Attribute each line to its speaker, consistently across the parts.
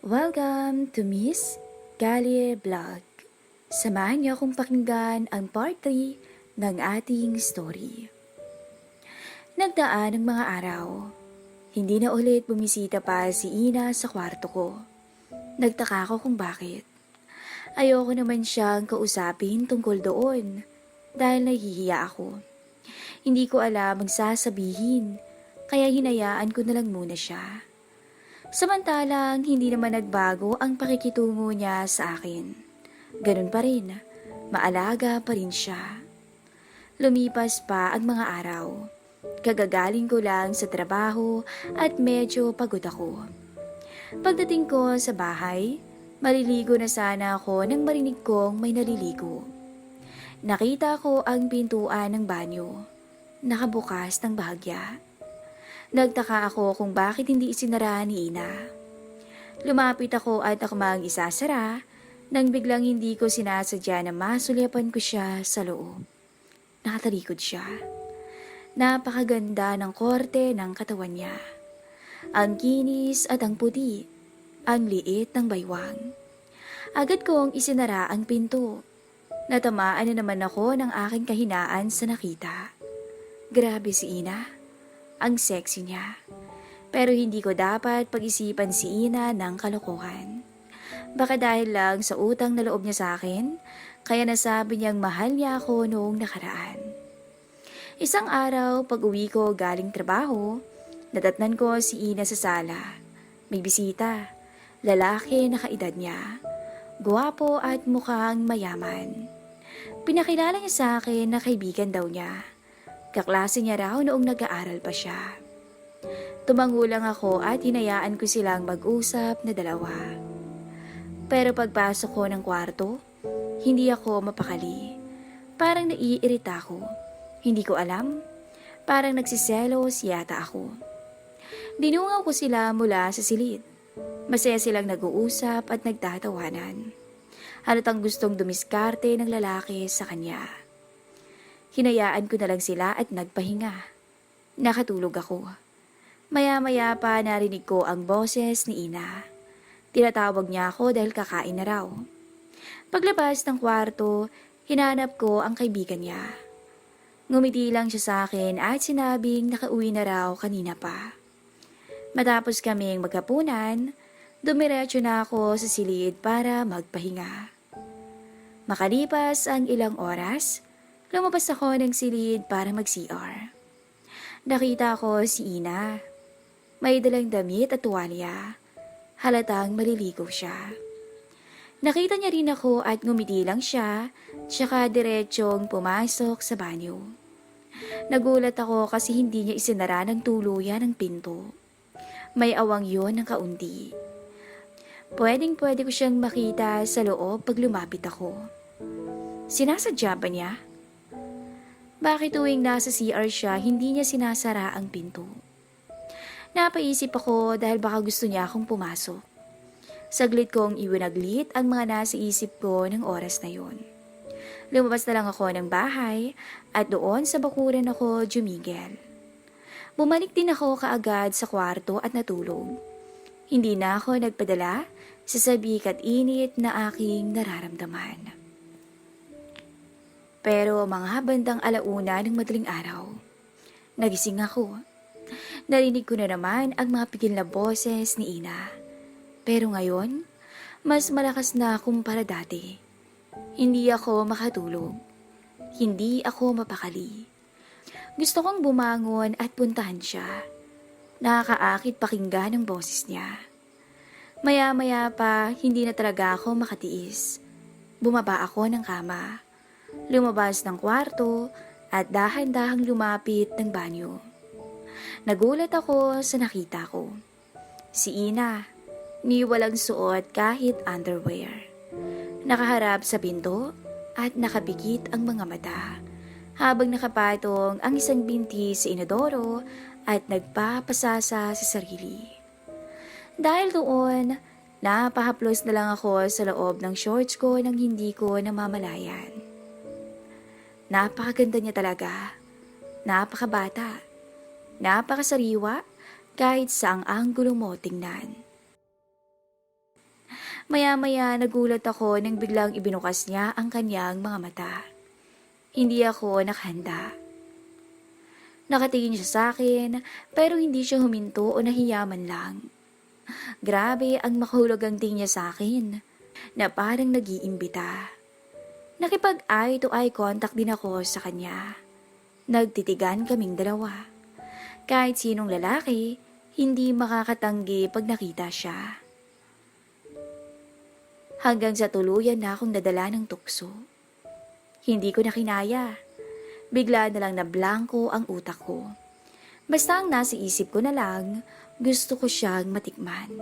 Speaker 1: Welcome to Miss Galie Vlog. Samahan niyo akong pakinggan ang part 3 ng ating story. Nagdaan ng mga araw. Hindi na ulit bumisita pa si Ina sa kwarto ko. Nagtaka ako kung bakit. Ayoko naman siyang kausapin tungkol doon dahil nahihiya ako. Hindi ko alam ang sasabihin kaya hinayaan ko na lang muna siya. Samantalang hindi naman nagbago ang pakikitungo niya sa akin. Ganun pa rin, maalaga pa rin siya. Lumipas pa ang mga araw. Kagagaling ko lang sa trabaho at medyo pagod ako. Pagdating ko sa bahay, maliligo na sana ako nang marinig kong may naliligo. Nakita ko ang pintuan ng banyo. Nakabukas ng bahagya. Nagtaka ako kung bakit hindi isinara ni Ina. Lumapit ako at ako mang isasara nang biglang hindi ko sinasadya na masulyapan ko siya sa loob. Nakatalikod siya. Napakaganda ng korte ng katawan niya. Ang kinis at ang puti. Ang liit ng baywang. Agad kong isinara ang pinto. Natamaan na naman ako ng aking kahinaan sa nakita. Grabe si Ina. Ang sexy niya. Pero hindi ko dapat pag-isipan si Ina ng kalokohan. Baka dahil lang sa utang na loob niya sa akin, kaya nasabi niyang mahal niya ako noong nakaraan. Isang araw, pag uwi ko galing trabaho, natatnan ko si Ina sa sala. May bisita. Lalaki na kaedad niya. Guwapo at mukhang mayaman. Pinakilala niya sa akin na kaibigan daw niya. Kaklase niya raw noong nag-aaral pa siya. Tumango lang ako at hinayaan ko silang mag-usap na dalawa. Pero pagpasok ko ng kwarto, hindi ako mapakali. Parang naiirita ako. Hindi ko alam. Parang nagsiselos yata ako. Dinungaw ko sila mula sa silid. Masaya silang nag-uusap at nagtatawanan. Halatang gustong dumiskarte ng lalaki sa kanya. Hinayaan ko na lang sila at nagpahinga. Nakatulog ako. Maya-maya pa narinig ko ang boses ni Ina. Tinatawag niya ako dahil kakain na raw. Paglabas ng kwarto, hinanap ko ang kaibigan niya. Ngumiti lang siya sa akin at sinabing nakauwi na raw kanina pa. Matapos kaming magkapunan, dumiretso na ako sa silid para magpahinga. Makalipas ang ilang oras, lumabas ako ng silid para mag-CR. Nakita ko si Ina. May dalang damit at tuwalya. Halatang maliligo siya. Nakita niya rin ako at ngumiti lang siya, tsaka diretsong pumasok sa banyo. Nagulat ako kasi hindi niya isinara ng tuluyan ang pinto. May awang yon ng kaunti. Pwedeng pwede ko siyang makita sa loob pag lumapit ako. Sinasadya ba niya? Bakit tuwing nasa CR siya, hindi niya sinasara ang pinto? Napaisip ako dahil baka gusto niya akong pumasok. Saglit kong iwinaglit ang mga nasa isip ko ng oras na yon. Lumabas na lang ako ng bahay at doon sa bakuran ako jumigel. Bumalik din ako kaagad sa kwarto at natulog. Hindi na ako nagpadala sa sabik at init na aking nararamdaman. Pero mga bandang alauna ng madaling araw, nagising ako. Narinig ko na naman ang mga pigil na boses ni Ina. Pero ngayon, mas malakas na kumpara dati. Hindi ako makatulog. Hindi ako mapakali. Gusto kong bumangon at puntahan siya. Nakakaakit pakinggan ang boses niya. Maya-maya pa, hindi na talaga ako makatiis. Bumaba ako ng kama. Lumabas ng kwarto at dahan-dahang lumapit ng banyo. Nagulat ako sa nakita ko. Si Ina, ni walang suot kahit underwear. Nakaharap sa pinto at nakapikit ang mga mata habang nakapatong ang isang binti sa inodoro at nagpapasasa sa sarili. Dahil doon, napahaplos na lang ako sa loob ng shorts ko nang hindi ko namamalayan. Napakaganda niya talaga. Napakabata. Napakasariwa kahit sa ang anggulo mo tingnan. Maya-maya nagulat ako nang biglang ibinukas niya ang kanyang mga mata. Hindi ako nakahanda. Nakatingin siya sa akin pero hindi siya huminto o nahiyaman lang. Grabe ang makahulog ang tingin niya sa akin na parang nag-iimbita. Nakipag eye to eye contact din ako sa kanya. Nagtitigan kaming dalawa. Kahit sinong lalaki, hindi makakatanggi pag nakita siya. Hanggang sa tuluyan na akong nadala ng tukso. Hindi ko na kinaya. Bigla na lang na blanco ang utak ko. Basta ang nasa isip ko na lang, gusto ko siyang matikman.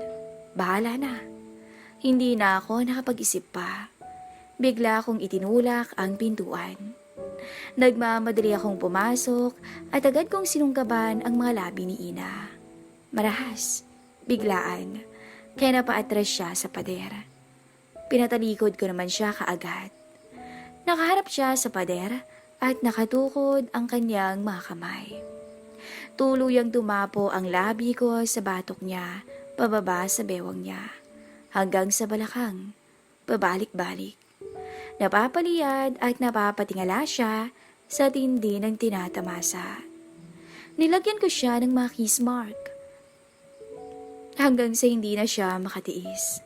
Speaker 1: Bahala na. Hindi na ako nakapag-isip pa. Bigla akong itinulak ang pintuan. Nagmamadali akong pumasok at agad kong sinungkaban ang mga labi ni Ina. Marahas, biglaan, kaya napaatras siya sa pader. Pinatalikod ko naman siya kaagad. Nakaharap siya sa pader at nakatukod ang kanyang mga kamay. Tuluyang tumapo ang labi ko sa batok niya, pababa sa bewang niya, hanggang sa balakang, pabalik-balik. Napapaliyad at napapatingala siya sa tindi ng tinatamasa. Nilagyan ko siya ng mga kiss mark. Hanggang sa hindi na siya makatiis.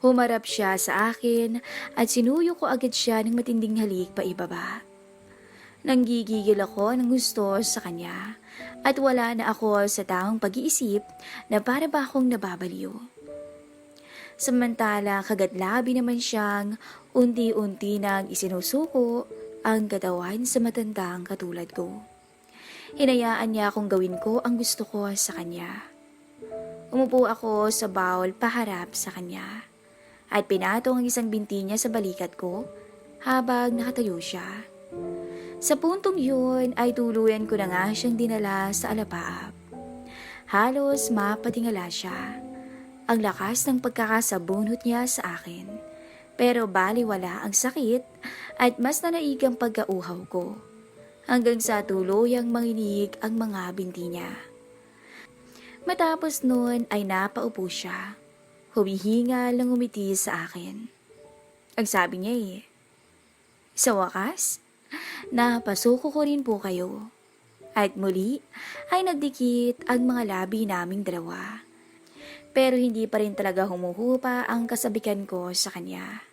Speaker 1: Humarap siya sa akin at sinuyo ko agad siya ng matinding halik pa ibaba. Nanggigigil ako ng gusto sa kanya at wala na ako sa taong pag-iisip na para ba akong nababaliw. Samantala kagatlabi naman siyang unti-unti nang isinusuko ang katawan sa matandang katulad ko. Hinayaan niya akong gawin ko ang gusto ko sa kanya. Umupo ako sa bawal paharap sa kanya at pinatong ang isang binti niya sa balikat ko habang nakatayo siya. Sa puntong yun ay tuluyan ko na nga siyang dinala sa alapaap. Halos mapatingala siya. Ang lakas ng pagkakasabunot niya sa akin. Pero baliwala ang sakit at mas nanaigang pagkauhaw ko. Hanggang sa tuluyang manginig ang mga binti niya. Matapos noon ay napaupo siya. Humihinga lang umiti sa akin. Ang sabi niya eh, sa wakas, napasuko ko rin po kayo. At muli ay nagdikit ang mga labi naming dalawa. Pero hindi pa rin talaga humuhupa ang kasabikan ko sa kanya.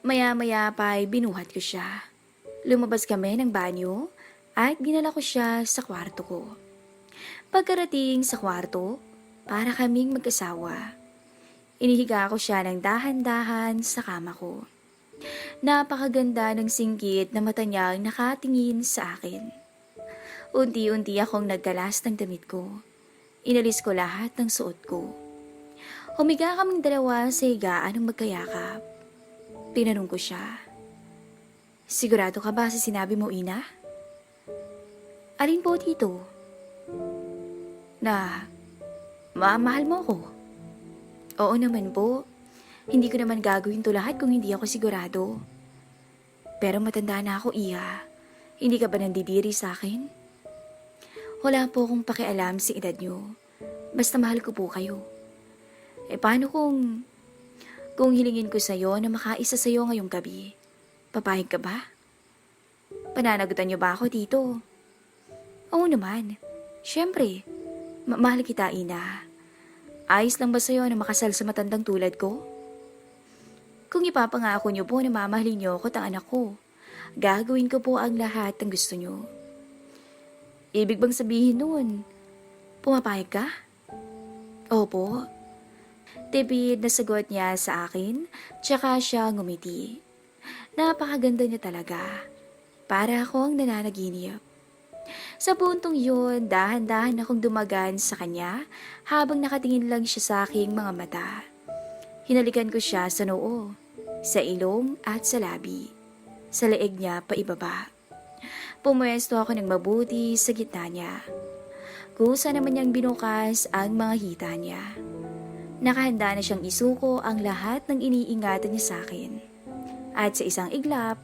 Speaker 1: Maya-maya pa ay binuhat ko siya. Lumabas kami ng banyo at dinala ko siya sa kwarto ko. Pagkarating sa kwarto, para kaming magkasawa. Inihiga ko siya ng dahan-dahan sa kama ko. Napakaganda ng singgit na mata niyang nakatingin sa akin. Unti-unti akong nagkalas ng damit ko. Inalis ko lahat ng suot ko. Humiga kaming dalawa sa higaan ng magkayakap. Tinanong ko siya, Sigurado ka ba sa sinabi mo, Ina? Alin po dito? Na, ma, mahal mo ko. Oo naman po. Hindi ko naman gagawin to lahat kung hindi ako sigurado. Pero matanda na ako, Iha. Hindi ka ba nandidiri sa akin? Wala po akong pakialam sa edad nyo. Basta mahal ko po kayo. Eh paano kung... Kung hilingin ko sa'yo na makaisa sa'yo ngayong gabi, papayag ka ba? Pananagutan niyo ba ako dito? Oo naman. Siyempre. Ma- mahal kita, Ina. Ayos lang ba sa'yo na makasal sa matandang tulad ko? Kung ipapangako niyo po na mamahalin niyo ako at ang anak ko, gagawin ko po ang lahat ng gusto niyo. Ibig bang sabihin nun, pumapayag ka? Opo. Tipid na sagot niya sa akin, tsaka siya ngumiti. Napakaganda niya talaga. Para akong nananaginip. Sa puntong yun, dahan-dahan akong dumagan sa kanya habang nakatingin lang siya sa aking mga mata. Hinalikan ko siya sa noo, sa ilong at sa labi. Sa leeg niya pa ibaba. Pumwesto ako ng mabuti sa gitna niya. Kusa naman niyang binukas ang mga hita niya. Nakahanda na siyang isuko ang lahat ng iniingatan niya sa akin. At sa isang iglap,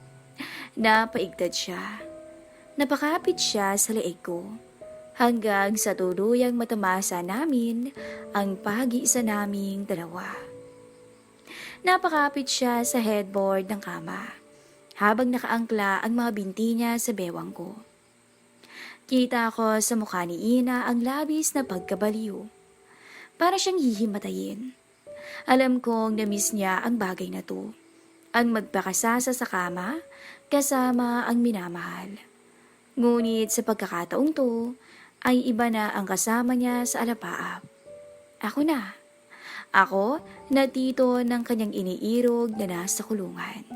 Speaker 1: napaigtad siya. Napakapit siya sa leeg ko. hanggang sa tuluyang matamasa namin ang pag-iisa naming dalawa. Napakapit siya sa headboard ng kama habang nakaangkla ang mga binti niya sa bewang ko. Kita ko sa mukha ni Ina ang labis na pagkabaliw. Para siyang hihimatayin. Alam kong namiss niya ang bagay na to. Ang magpakasasa sa kama kasama ang minamahal. Ngunit sa pagkakataong to, ay iba na ang kasama niya sa alapaap. Ako na. Ako na tito ng kanyang iniirog na nasa kulungan.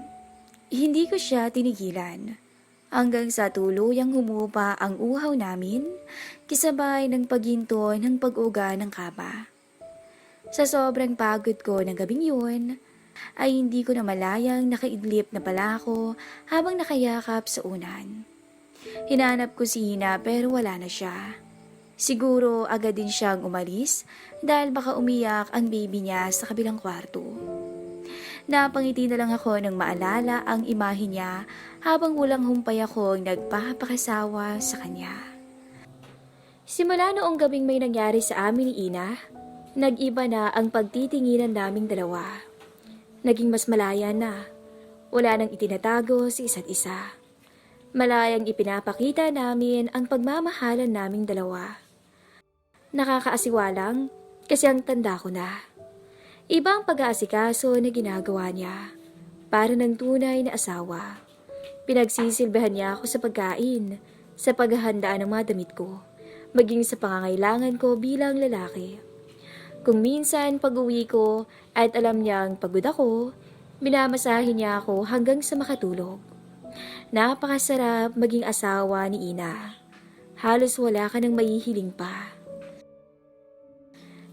Speaker 1: Hindi ko siya tinigilan hanggang sa tuluyang humupa ang uhaw namin kisabay ng paghinto ng pag-uga ng kaba. Sa sobrang pagod ko ng gabing yun, ay hindi ko na malayang nakaidlip na pala ako habang nakayakap sa unan. Hinanap ko si Hina pero wala na siya. Siguro agad din siyang umalis dahil baka umiyak ang baby niya sa kabilang kwarto. Napangiti na lang ako nang maalala ang imahe niya habang walang humpay akong nagpapakasawa sa kanya. Simula noong gabing may nangyari sa amin ni Ina, nag-iba na ang pagtitinginan naming dalawa. Naging mas malaya na. Wala nang itinatago sa isa't isa. Malayang ipinapakita namin ang pagmamahalan naming dalawa. Nakakaasiwa lang kasi ang tanda ko na. Ibang pag-aasikaso na ginagawa niya. Para ng tunay na asawa. Pinagsisilbihan niya ako sa pagkain, sa paghahanda ng mga damit ko, maging sa pangangailangan ko bilang lalaki. Kung minsan pag-uwi ko at alam niyang pagod ako, minamasahin niya ako hanggang sa makatulog. Napakasarap maging asawa ni Ina. Halos wala ka nang mahihiling pa.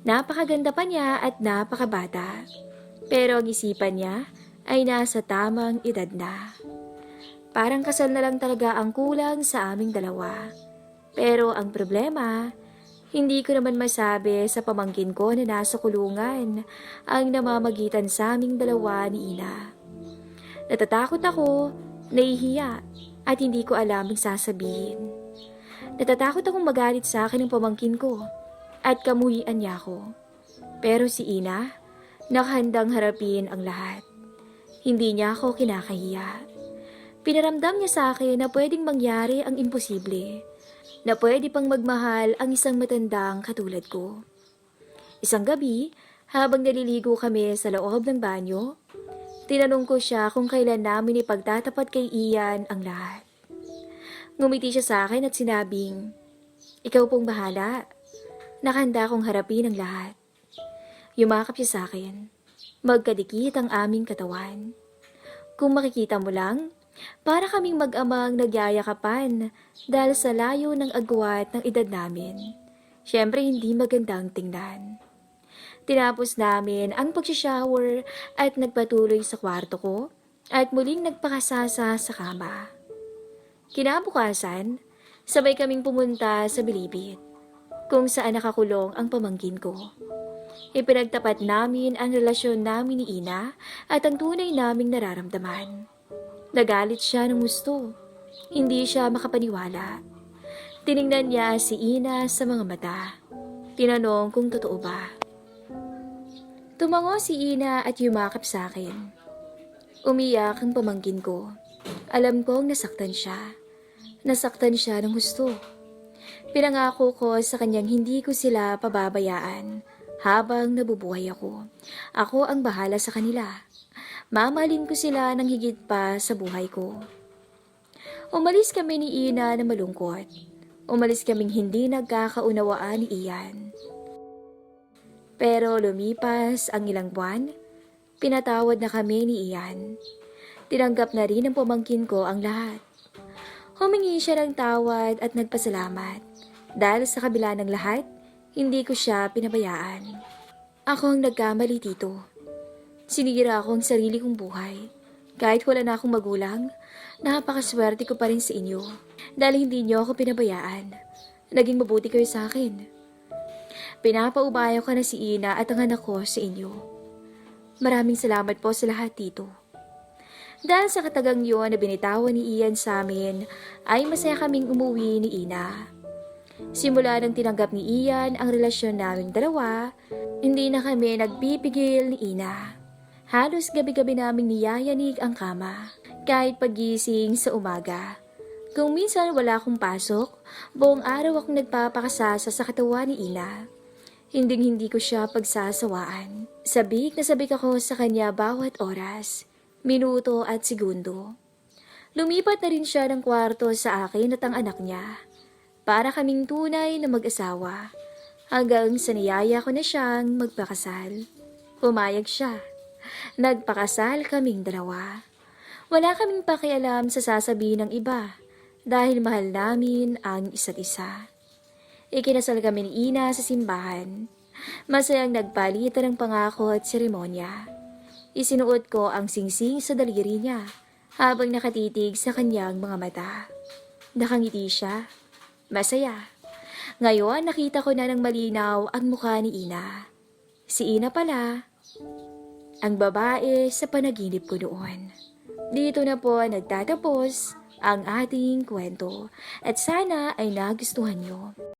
Speaker 1: Napakaganda pa niya at napakabata. Pero ang isipan niya ay nasa tamang edad na. Parang kasal na lang talaga ang kulang sa aming dalawa. Pero ang problema, hindi ko naman masabi sa pamangkin ko na nasa kulungan ang namamagitan sa aming dalawa ni Ina. Natatakot ako, nahihiya, at hindi ko alam ang sasabihin. Natatakot akong magalit sa akin ng pamangkin ko at kamuhian niya ako. Pero si Ina, nakahandang harapin ang lahat. Hindi niya ako kinakahiya. Pinaramdam niya sa akin na pwedeng mangyari ang imposible na pwede pang magmahal ang isang matandang katulad ko. Isang gabi, habang naliligo kami sa loob ng banyo, tinanong ko siya kung kailan namin ipagtatapat kay Ian ang lahat. Ngumiti siya sa akin at sinabing, Ikaw pong bahala. Nakanda kong harapin ang lahat. Yumakap siya sa akin. Magkadikit ang aming katawan. Kung makikita mo lang, para kaming mag-amang nagyayakapan dahil sa layo ng agwat ng edad namin. Siyempre hindi magandang tingnan. Tinapos namin ang pag-shower at nagpatuloy sa kwarto ko at muling nagpakasasa sa kama. Kinabukasan, sabay kaming pumunta sa Bilibid kung saan nakakulong ang pamangkin ko. Ipinagtapat namin ang relasyon namin ni Ina at ang tunay naming nararamdaman. Nagalit siya ng gusto. Hindi siya makapaniwala. Tiningnan niya si Ina sa mga mata. Tinanong kung totoo ba. Tumango si Ina at yumakap sa akin. Umiyak ang pamangkin ko. Alam kong nasaktan siya. Nasaktan siya ng gusto. Pinangako ko sa kanyang hindi ko sila pababayaan habang nabubuhay ako. Ako ang bahala sa kanila. Mamahalin ko sila ng higit pa sa buhay ko. Umalis kami ni Ina na malungkot. Umalis kaming hindi nagkakaunawaan ni Ian. Pero lumipas ang ilang buwan, pinatawad na kami ni Ian. Tinanggap na rin ng pamangkin ko ang lahat. Humingi siya ng tawad at nagpasalamat. Dahil sa kabila ng lahat, hindi ko siya pinabayaan. Ako ang nagkamali dito. Sinira ako ang sarili kong buhay. Kahit wala na akong magulang, napakaswerte ko pa rin sa inyo. Dahil hindi niyo ako pinabayaan. Naging mabuti kayo sa akin. Pinapaubayo ko na si Ina at ang anak ko sa inyo. Maraming salamat po sa lahat dito. Dahil sa katagang yun na binitawan ni Ian sa amin, ay masaya kaming umuwi ni Ina. Simula nang tinanggap ni Ian ang relasyon naming dalawa, hindi na kami nagpipigil ni Ina. Halos gabi-gabi naming niyayanig ang kama, kahit pagising sa umaga. Kung minsan wala akong pasok, buong araw akong nagpapakasasa sa katawan ni Ina. Hinding hindi ko siya pagsasawaan. Sabik na sabik ako sa kanya bawat oras, minuto at segundo. Lumipat na rin siya ng kwarto sa akin at ang anak niya. Para kaming tunay na mag-asawa. Hanggang sa niyaya ko na siyang magpakasal. Pumayag siya. Nagpakasal kaming dalawa. Wala kaming pakialam sa sasabihin ng iba dahil mahal namin ang isa't isa. Ikinasal kami ni Ina sa simbahan. Masayang nagpalitan ng pangako at seremonya. Isinuot ko ang singsing sa daliri niya habang nakatitig sa kanyang mga mata. Nakangiti siya. Masaya. Ngayon nakita ko na ng malinaw ang mukha ni Ina. Si Ina pala, ang babae sa panaginip ko noon. Dito na po nagtatapos ang ating kwento at sana ay nagustuhan nyo.